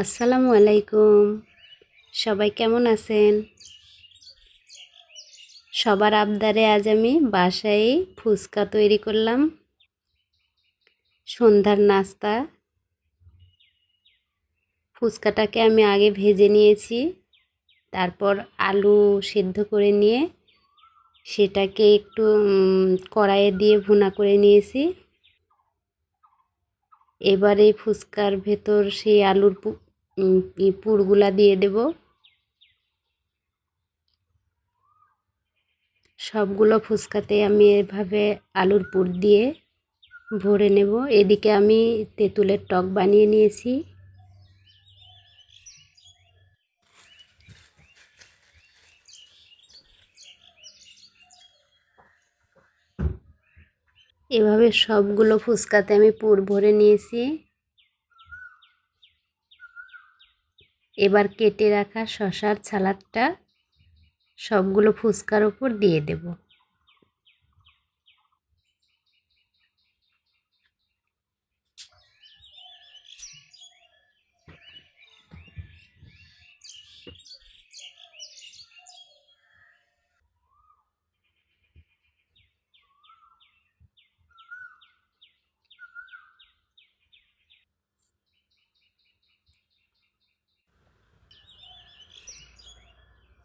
আসসালামু আলাইকুম। সবাই কেমন আছেন? সবার আবদারে আজ আমি বাসায় ফুচকা তৈরি করলাম। সন্ধ্যার নাস্তা। ফুচকাটাকে আমি আগে ভেজে নিয়েছি। তারপর আলু সিদ্ধ করে নিয়ে সেটাকে একটু কড়াইয়ে দিয়ে ভুনা করে নিয়েছি। এবারে ফুচকার ভেতর সেই আলুর পুরগুলা দিয়ে দেব। সবগুলো ফুচকাতে আমি এভাবে আলুর পুর দিয়ে ভরে নেব। এদিকে আমি তেঁতুলের টক বানিয়ে নিয়েছি। এভাবে সবগুলো ফুচকাতে আমি পুর ভরে নিয়েছি। এবার কেটে রাখা শশার ছালাদটা সবগুলো ফুচকার ওপর দিয়ে দেব।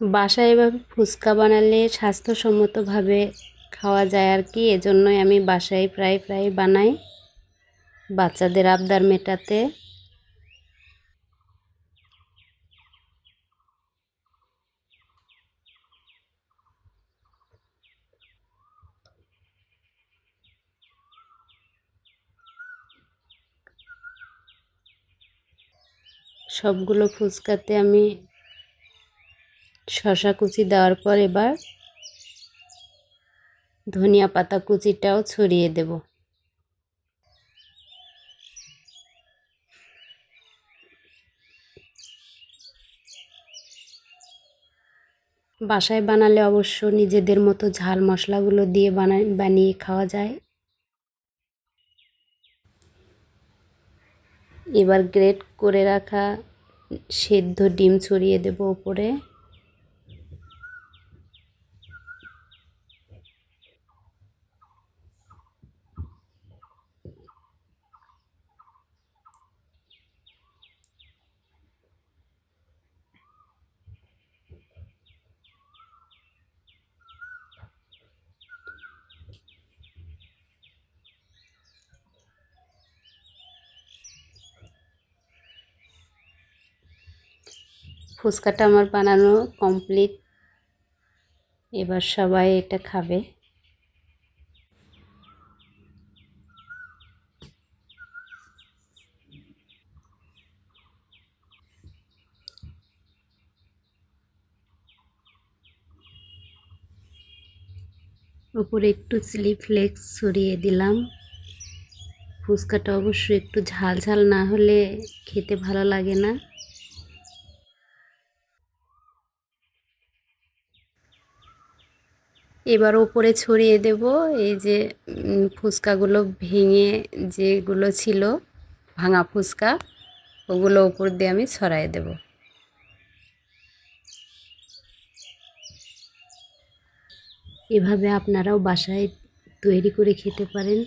বাসায় এভাবে ফুচকা বানালে স্বাস্থ্যসম্মতভাবে খাওয়া যায় আর কি, এজন্যই আমি বাসায় প্রায় প্রায় বানাই বাচ্চাদের আবদার মেটাতে। সবগুলো ফুচকাতে আমি শশা কুচি দেওয়ার পর এবার ধনিয়া পাতা কুচিটাও ছড়িয়ে দেব। বাসায় বানালে অবশ্য নিজেদের মতো ঝাল মশলাগুলো দিয়ে বানায়, বানিয়ে খাওয়া যায়। এবার গ্রেট করে রাখা সেদ্ধ ডিম ছড়িয়ে দেব উপরে ফুচকাটা আমার বানানো কমপ্লিট এবার সবাই এটা খাবে। উপরে একটু চিলি ফ্লেক্স ছড়িয়ে দিলাম। ফুচকাটা অবশ্যই একটু ঝাল ঝাল না হলে খেতে ভালো লাগে না। এবার ওপরে ছড়িয়ে দেব, এই যে ফুচকাগুলো ভেঙে যেগুলো ছিল, ভাঙা ফুচকা, ওগুলো ওপর দিয়ে আমি ছড়াই দেব। এভাবে আপনারাও বাসায় তৈরি করে খেতে পারেন।